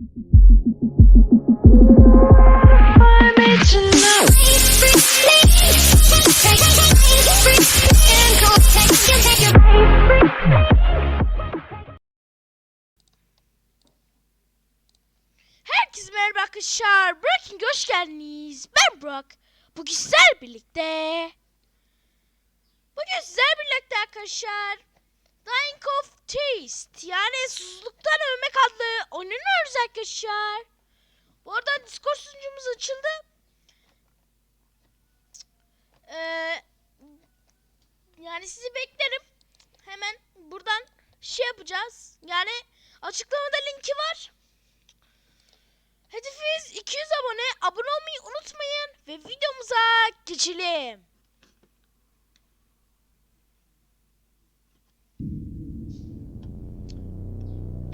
Herkese merhaba arkadaşlar. Breaking hoş geldiniz. Ben Burak. Bugün sizler birlikte. Bugün sizler birlikte arkadaşlar. Dying of Taste yani susuzluktan arkadaşlar. Bu arada Discord sunucumuz açıldı. Ee, yani sizi beklerim. Hemen buradan şey yapacağız. Yani açıklamada linki var. Hedefimiz 200 abone. Abone olmayı unutmayın ve videomuza geçelim.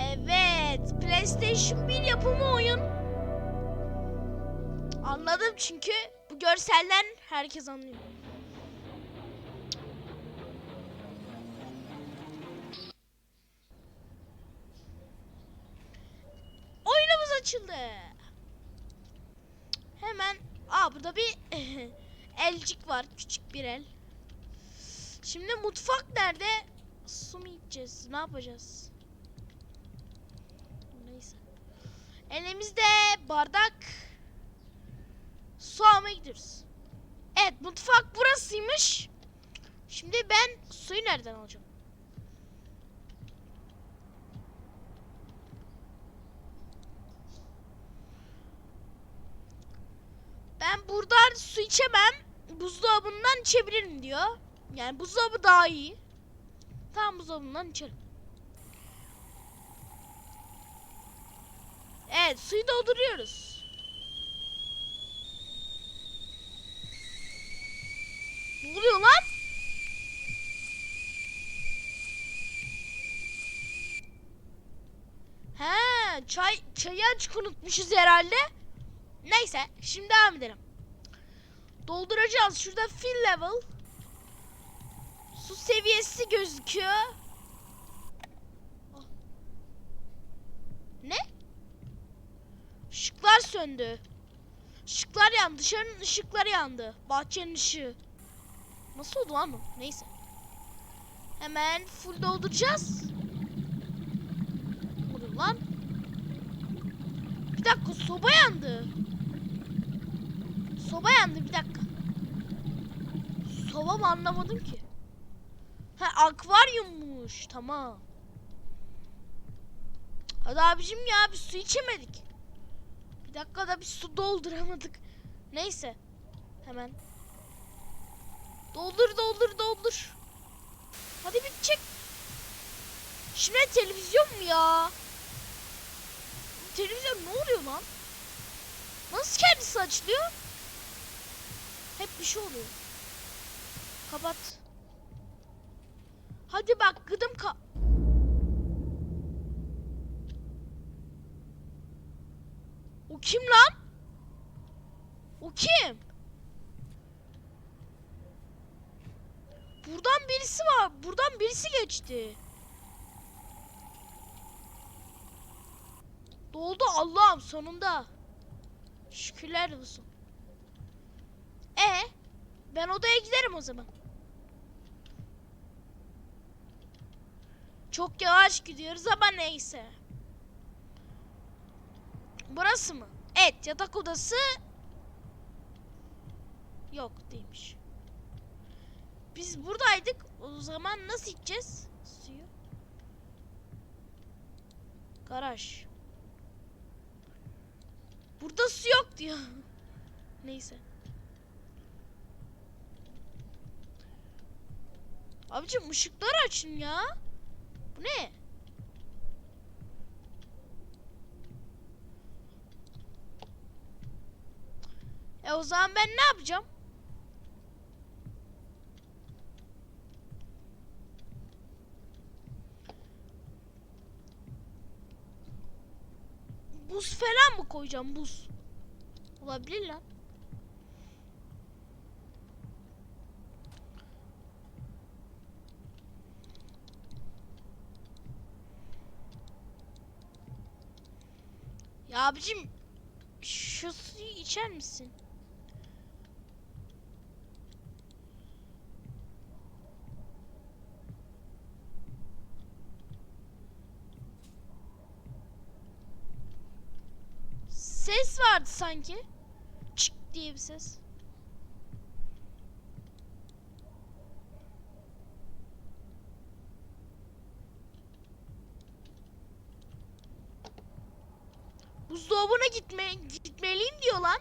Evet, PlayStation 1 yapımı oyun. Anladım çünkü bu görselden herkes anlıyor. Oyunumuz açıldı. Hemen aa burada bir elcik var küçük bir el. Şimdi mutfak nerede? Su mu içeceğiz? Ne yapacağız? Neyse. Elimizde bardak. Su almaya gidiyoruz. Evet mutfak burasıymış. Şimdi ben suyu nereden alacağım? Ben buradan su içemem. Buzdolabından içebilirim diyor. Yani buzdolabı daha iyi. Tamam buzdolabından içelim. Evet suyu dolduruyoruz. Ne lan? He, çay çayı açık unutmuşuz herhalde. Neyse, şimdi devam edelim. Dolduracağız. Şurada fill level. Su seviyesi gözüküyor. Ah. Ne? Işıklar söndü. Işıklar yandı. Dışarının ışıkları yandı. Bahçenin ışığı. Nasıl oldu lan o? Neyse. Hemen full dolduracağız. Ne oluyor lan? Bir dakika soba yandı. Soba yandı bir dakika. Soba mı anlamadım ki. Ha akvaryummuş tamam. Hadi abicim ya bir su içemedik. Dakikada bir su dolduramadık. Neyse. Hemen. Doldur doldur doldur. Hadi bitecek. Şimdi televizyon mu ya? Televizyon ne oluyor lan? Nasıl kendisi açılıyor? Hep bir şey oluyor. Kapat. Hadi bak gıdım ka... kim lan? O kim? Buradan birisi var. Buradan birisi geçti. Doldu Allah'ım sonunda. Şükürler olsun. E ben odaya giderim o zaman. Çok yavaş gidiyoruz ama neyse. Burası mı? Evet yatak odası. Yok değilmiş. Biz buradaydık. O zaman nasıl içeceğiz suyu? Garaj. Burada su yok diyor. Neyse. Abicim ışıkları açın ya. Bu ne? E o zaman ben ne yapacağım? Buz falan mı koyacağım buz? Olabilir lan. Ya abicim şu suyu içer misin? Ses vardı sanki. Çık diye bir ses. Buzdolabına gitme gitmeliyim diyor lan.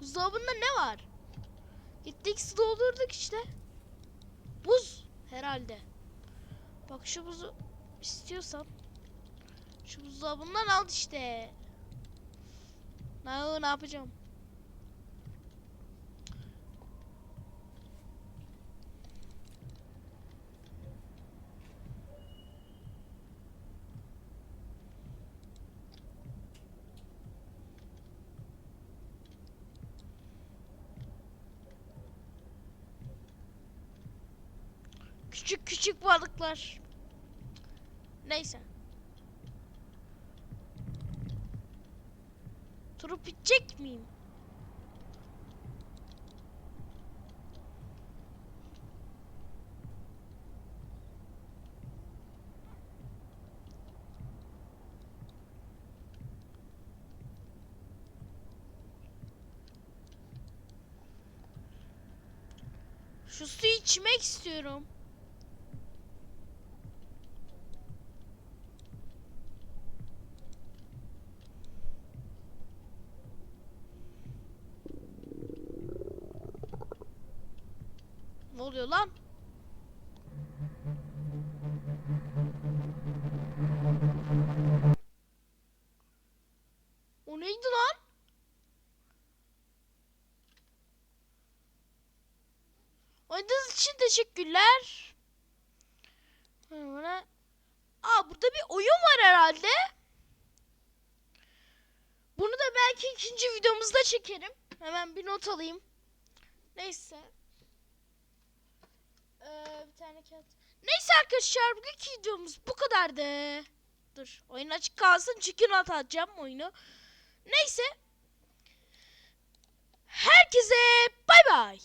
Buzdolabında ne var? Gittik su doldurduk işte. Buz herhalde. Bak şu buzu istiyorsan şu buzdolabından al işte. Ne, ne yapacağım? Küçük küçük balıklar. Neyse. Turup bitecek miyim? Şu suyu içmek istiyorum. Oluyor lan? O neydi lan? Oynadığınız için teşekkürler. Aa burada bir oyun var herhalde. Bunu da belki ikinci videomuzda çekerim. Hemen bir not alayım. Neyse. Ee, bir tane kağıt. Neyse arkadaşlar bugünkü videomuz bu kadardı. Dur oyun açık kalsın çünkü not atacağım oyunu. Neyse. Herkese bay bay.